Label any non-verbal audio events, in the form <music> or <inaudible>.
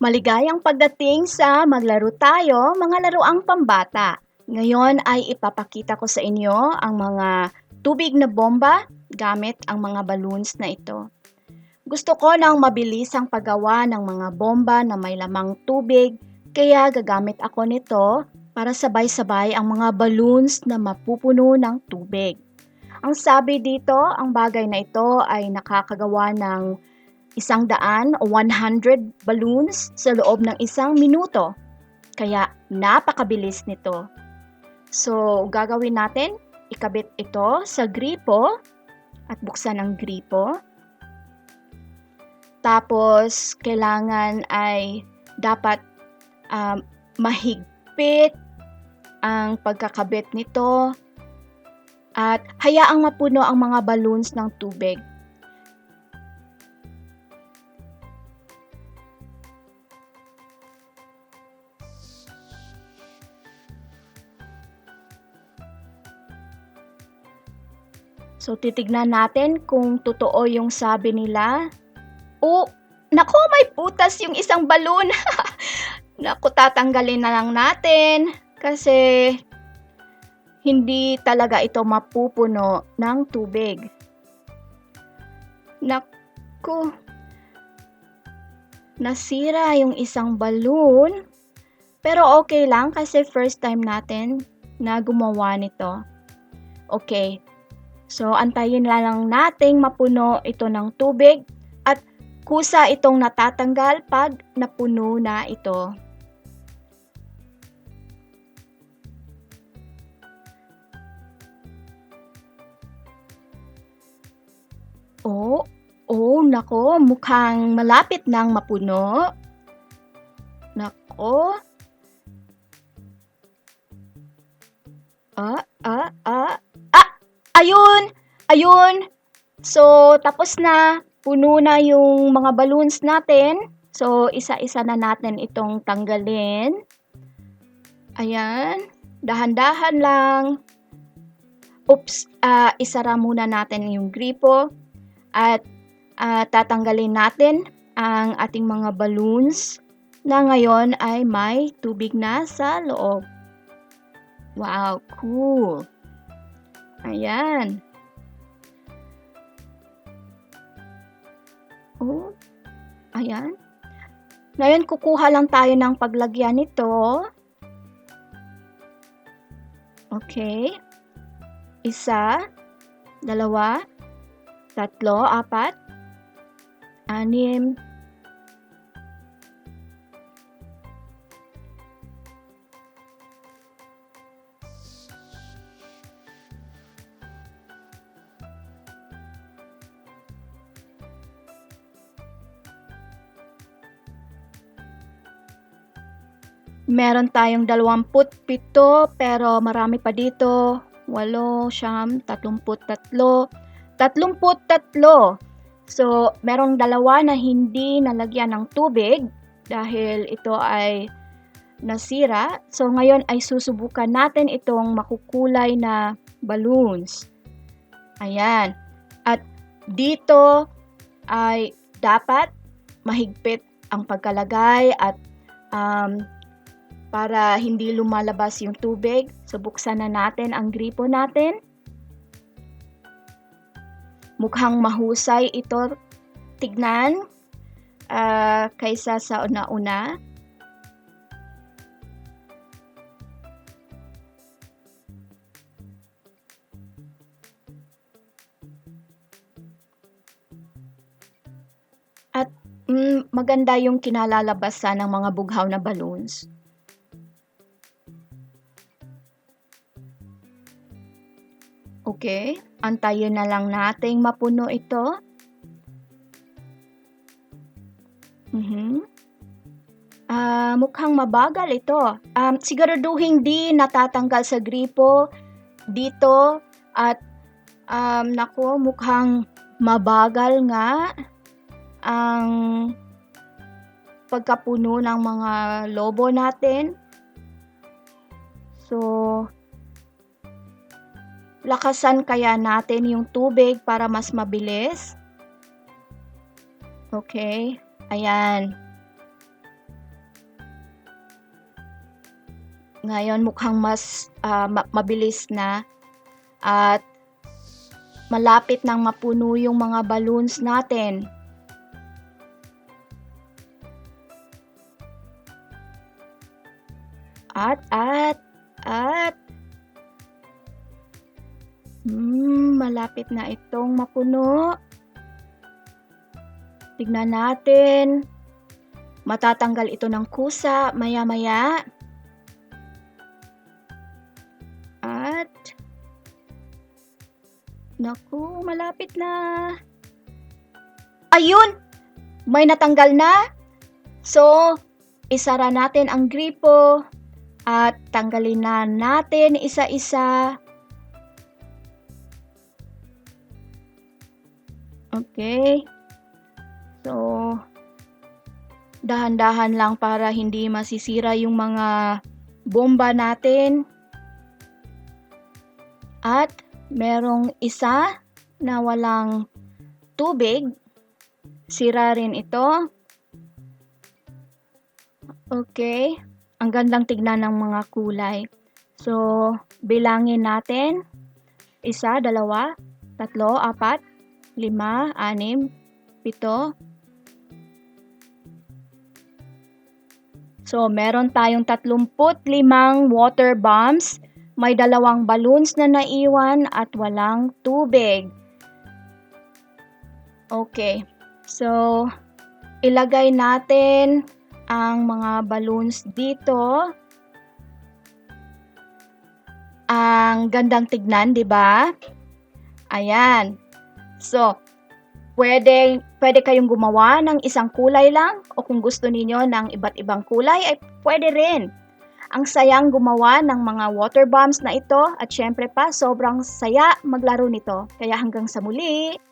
Maligayang pagdating sa Maglaro Tayo, mga laruang pambata. Ngayon ay ipapakita ko sa inyo ang mga tubig na bomba gamit ang mga balloons na ito. Gusto ko ng mabilis ang paggawa ng mga bomba na may lamang tubig, kaya gagamit ako nito para sabay-sabay ang mga balloons na mapupuno ng tubig. Ang sabi dito, ang bagay na ito ay nakakagawa ng isang daan o 100 balloons sa loob ng isang minuto. Kaya napakabilis nito. So, gagawin natin, ikabit ito sa gripo at buksan ang gripo. Tapos, kailangan ay dapat um, mahigpit ang pagkakabit nito at hayaang mapuno ang mga balloons ng tubig. So, titignan natin kung totoo yung sabi nila. Oh, nako, may putas yung isang balloon. <laughs> naku, tatanggalin na lang natin. Kasi, hindi talaga ito mapupuno ng tubig. Naku, nasira yung isang balloon. Pero okay lang kasi first time natin na gumawa nito. Okay, So, antayin lang nating mapuno ito ng tubig at kusa itong natatanggal pag napuno na ito. Oh, oh, nako, mukhang malapit nang mapuno. Nako. Ah, ah, ah, Ayun! Ayun! So, tapos na. Puno na yung mga balloons natin. So, isa-isa na natin itong tanggalin. Ayan. Dahan-dahan lang. Oops, uh, isara muna natin yung gripo. At uh, tatanggalin natin ang ating mga balloons na ngayon ay may tubig na sa loob. Wow, cool! Ayan. Oh, ayan. Ngayon, kukuha lang tayo ng paglagyan nito. Okay. Isa, dalawa, tatlo, apat, anim, Meron tayong 27 pero marami pa dito. 8, siyam, 33. 33. So, merong dalawa na hindi nalagyan ng tubig dahil ito ay nasira. So, ngayon ay susubukan natin itong makukulay na balloons. Ayan. At dito ay dapat mahigpit ang pagkalagay at um, para hindi lumalabas yung tubig. So, buksan na natin ang gripo natin. Mukhang mahusay ito tignan uh, kaysa sa una-una. At mm, maganda yung kinalalabasan ng mga bughaw na balloons. Okay, antayin na lang nating mapuno ito. Mhm. Ah, mukhang mabagal ito. Um, siguraduhin di natatanggal sa gripo dito at um, nako mukhang mabagal nga ang pagkapuno ng mga lobo natin. So, lakasan kaya natin yung tubig para mas mabilis? Okay, ayan. Ngayon mukhang mas uh, mabilis na at malapit nang mapuno yung mga balloons natin. At at Hmm, malapit na itong mapuno. Tignan natin. Matatanggal ito ng kusa maya-maya. At naku, malapit na. Ayun! May natanggal na. So, isara natin ang gripo at tanggalin na natin isa-isa. Okay. So, dahan-dahan lang para hindi masisira yung mga bomba natin. At merong isa na walang tubig. Sira rin ito. Okay. Ang gandang tignan ng mga kulay. So, bilangin natin. Isa, dalawa, tatlo, apat, lima, anim, pito. So, meron tayong 35 water bombs. May dalawang balloons na naiwan at walang tubig. Okay. So, ilagay natin ang mga balloons dito. Ang gandang tignan, 'di ba? Ayan. So, pwede, pwede kayong gumawa ng isang kulay lang o kung gusto ninyo ng iba't ibang kulay ay pwede rin. Ang sayang gumawa ng mga water bombs na ito at syempre pa sobrang saya maglaro nito. Kaya hanggang sa muli!